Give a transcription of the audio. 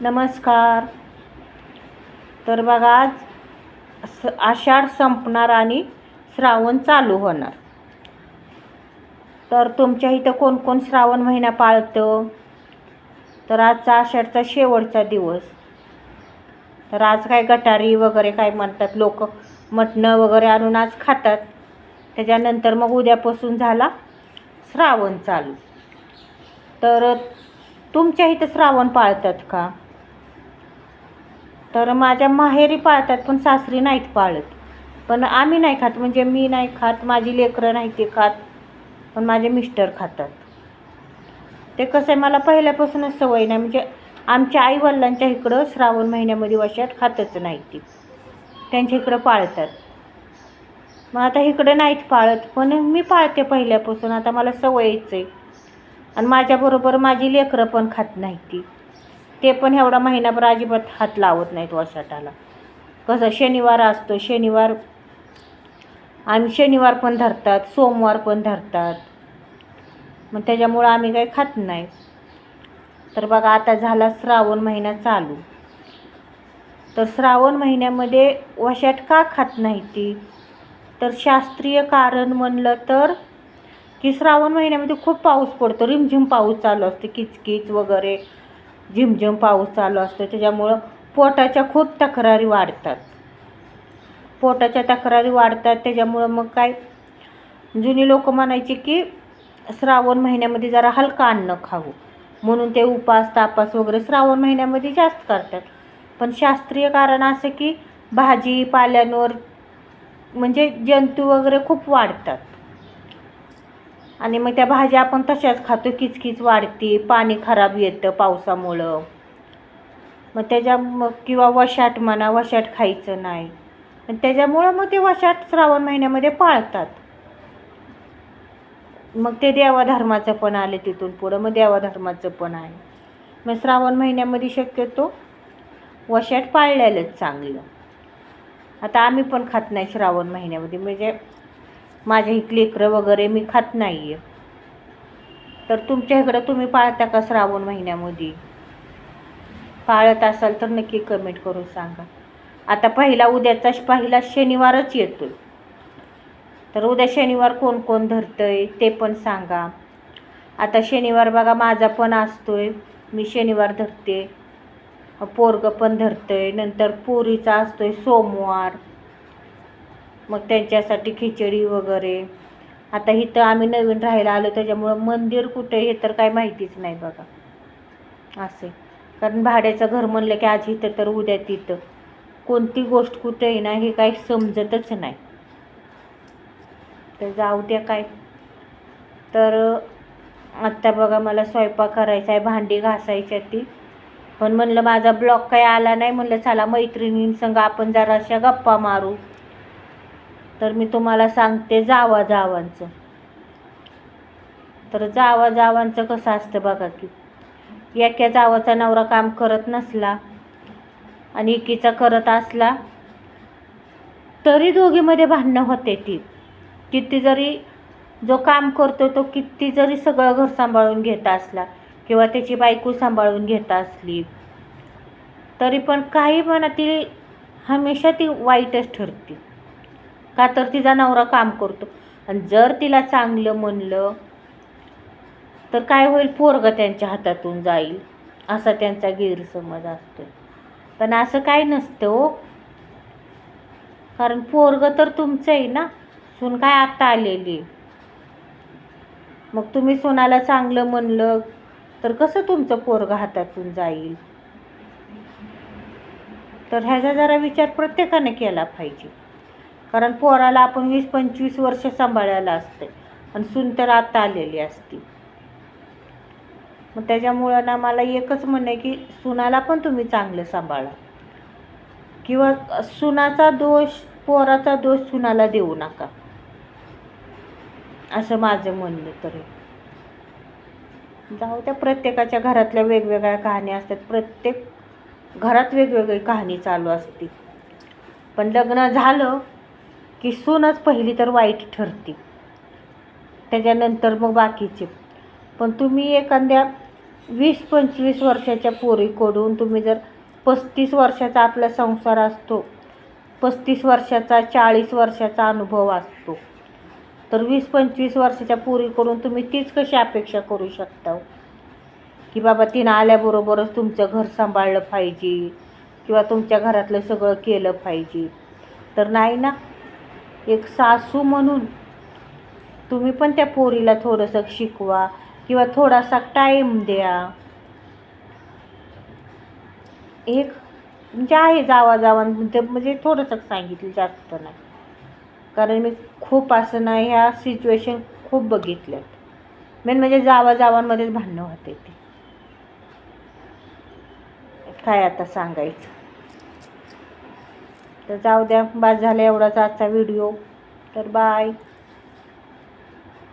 नमस्कार. तर बघा आज स आषाढ संपणार आणि श्रावण चालू होणार. तर तुमच्या इथं कोण कोण श्रावण महिना पाळतं? तर आजचा आषाढचा शेवटचा दिवस. तर आज काय गटारी वगैरे काय म्हणतात लोक मटणं वगैरे आणून आज खातात. त्याच्यानंतर मग उद्यापासून झाला श्रावण चालू. तर तुमच्या इथं श्रावण पाळतात का? तर माझ्या माहेरी पाळतात पण सासरी नाहीत पाळत. पण आम्ही नाही खात म्हणजे मी नाही खात माझी लेकरं नाही ते खात पण माझे मिस्टर खातात. ते कसं आहे मला पहिल्यापासूनच सवय नाही म्हणजे आमच्या आईवडिलांच्या इकडं श्रावण महिन्यामध्ये वर्षात खातच नाही ती. त्यांच्या इकडं पाळतात. मग आता इकडं नाहीत पाळत पण मी पाळते पहिल्यापासून आता मला सवयच आहे. आणि माझ्याबरोबर माझी लेकरं पण खात नाही ती. ते पण एवढा महिनाभर अजिबात हात लावत नाहीत वसाटाला कसं शनिवार असतो शनिवार आणि शनिवार पण धरतात सोमवार पण धरतात. मग त्याच्यामुळं आम्ही काही खात नाही. तर बघा आता झाला श्रावण महिना चालू. तर श्रावण महिन्यामध्ये वशाट का खात नाही ती? तर शास्त्रीय कारण म्हणलं तर की श्रावण महिन्यामध्ये खूप पाऊस पडतो. रिमझिम पाऊस चालू असते किचकिच वगैरे. झिमझिम पाऊस चालू असतो. त्याच्यामुळं पोटाच्या खूप तक्रारी वाढतात. पोटाच्या तक्रारी वाढतात. त्याच्यामुळं मग काय? जुनी लोक म्हणायची की श्रावण महिन्यामध्ये जरा हलका अन्न खावं. म्हणून ते उपास तापास वगैरे श्रावण महिन्यामध्ये जास्त करतात. पण शास्त्रीय कारण असं की भाजी पाल्यांवर म्हणजे जंतू वगैरे खूप वाढतात. आणि मग त्या भाज्या आपण तशाच खातो. किचकिच वाढते पाणी खराब येतं पावसामुळं. मग त्याच्या मग किंवा वशाट म्हणा वशाट खायचं नाही. आणि त्याच्यामुळं मग ते वशाट श्रावण महिन्यामध्ये पाळतात. मग ते देवाधर्माचं पण आले तिथून पुढं मग देवाधर्माचं पण आहे. मग श्रावण महिन्यामध्ये शक्यतो वशाट पाळलेलंच चांगलं. आता आम्ही पण खात नाही श्रावण महिन्यामध्ये. म्हणजे माझ्या ही लेकरं वगैरे मी खात नाही आहे तर तुमच्या इकडं तुम्ही पाळता का श्रावण महिन्यामध्ये? पाळत असाल तर नक्की कमेंट करून सांगा. आता पहिला उद्याचा पहिला शनिवारच येतो तर उद्या शनिवार कोण कोण धरतंय ते पण सांगा. आता शनिवार बघा माझा पण असतोय. मी शनिवार धरते. पोरगं पण धरतंय. नंतर पोरीचा असतोय सोमवार. मग त्यांच्यासाठी खिचडी वगैरे. आता इथं आम्ही नवीन राहायला आलो त्याच्यामुळं मंदिर कुठे हे तर काय माहितीच नाही बघा. असे. कारण भाड्याचं घर म्हणलं की आज इथं तर उद्या तिथं. कोणती गोष्ट कुठे आहे ना हे काही समजतच नाही. तर जाऊ द्या काय. तर आत्ता बघा मला स्वयंपाक करायचा आहे भांडी घासायची ती. पण म्हणलं माझा ब्लॉक काही आला नाही म्हणलं चला मैत्रिणींसंग आपण जराशा गप्पा मारू. तर मी तुम्हाला सांगते जावा जावांचं. तर जावा जावांचं कसं असतं बघा की एका जावाचा नवरा काम करत नसला आणि एकीचा करत असला तरी दोघीमध्ये भांडणं होते ती. किती जरी जो काम करतो तो किती जरी सगळं घर सांभाळून घेत असला किंवा त्याची बायको सांभाळून घेत असली तरी पण काही म्हणा ती हमेशा ती वाईटच ठरते. का तर तिचा नवरा काम करतो. आणि जर तिला चांगलं म्हणलं तर काय होईल? पोरगं त्यांच्या हातातून जाईल. असा त्यांचा गैरसमज असतो पण असं काय नसतं हो. कारण पोरग तर तुमचं आहे ना. सून काय आत्ता आलेली मग तुम्ही सोनाला चांगलं म्हणलं तर कसं तुमचं पोरग हातातून जाईल? तर ह्याचा जरा विचार प्रत्येकाने केला पाहिजे. कारण पोराला आपण वीस पंचवीस वर्ष सांभाळायला असते. आणि सून तर आता आलेली असती. मग त्याच्यामुळं ना मला एकच म्हणणं आहे की सुनाला पण तुम्ही चांगलं सांभाळा. किंवा सुनाचा दोष पोराचा दोष सुनाला देऊ नका. असं माझं म्हणणं तरी. जाऊ त्या प्रत्येकाच्या घरातल्या वेगवेगळ्या कहाण्या असतात. प्रत्येक घरात वेगवेगळी कहाणी चालू असते. पण लग्न झालं की सूनच पहिली तर वाईट ठरते. त्याच्यानंतर मग बाकीचे. पण तुम्ही एखाद्या वीस पंचवीस वर्षाच्या पोरीकडून तुम्ही जर पस्तीस वर्षाचा आपला संसार असतो पस्तीस वर्षाचा चाळीस वर्षाचा अनुभव असतो तर वीस पंचवीस वर्षाच्या पोरीकडून तुम्ही तीच कशी अपेक्षा करू शकता? की बाबा तिनं आल्याबरोबरच तुमचं घर सांभाळलं पाहिजे किंवा तुमच्या घरातलं सगळं केलं पाहिजे. तर नाही ना? एक सासू म्हणून तुम्ही पण त्या पोरीला थोडंसं शिकवा किंवा थोडासा टाईम द्या. एक म्हणजे आहे जावा जावा म्हणजे-, म्हणजे थोडंसं सांगितलं जास्त नाही. कारण मी खूप असं नाही ह्या सिच्युएशन खूप बघितल्यात. मेन म्हणजे जावा जावांमध्येच भांडणं होते ते. काय आता सांगायचं? तर जाऊ द्या बाद झाला एवढाच आजचा व्हिडिओ तर बाय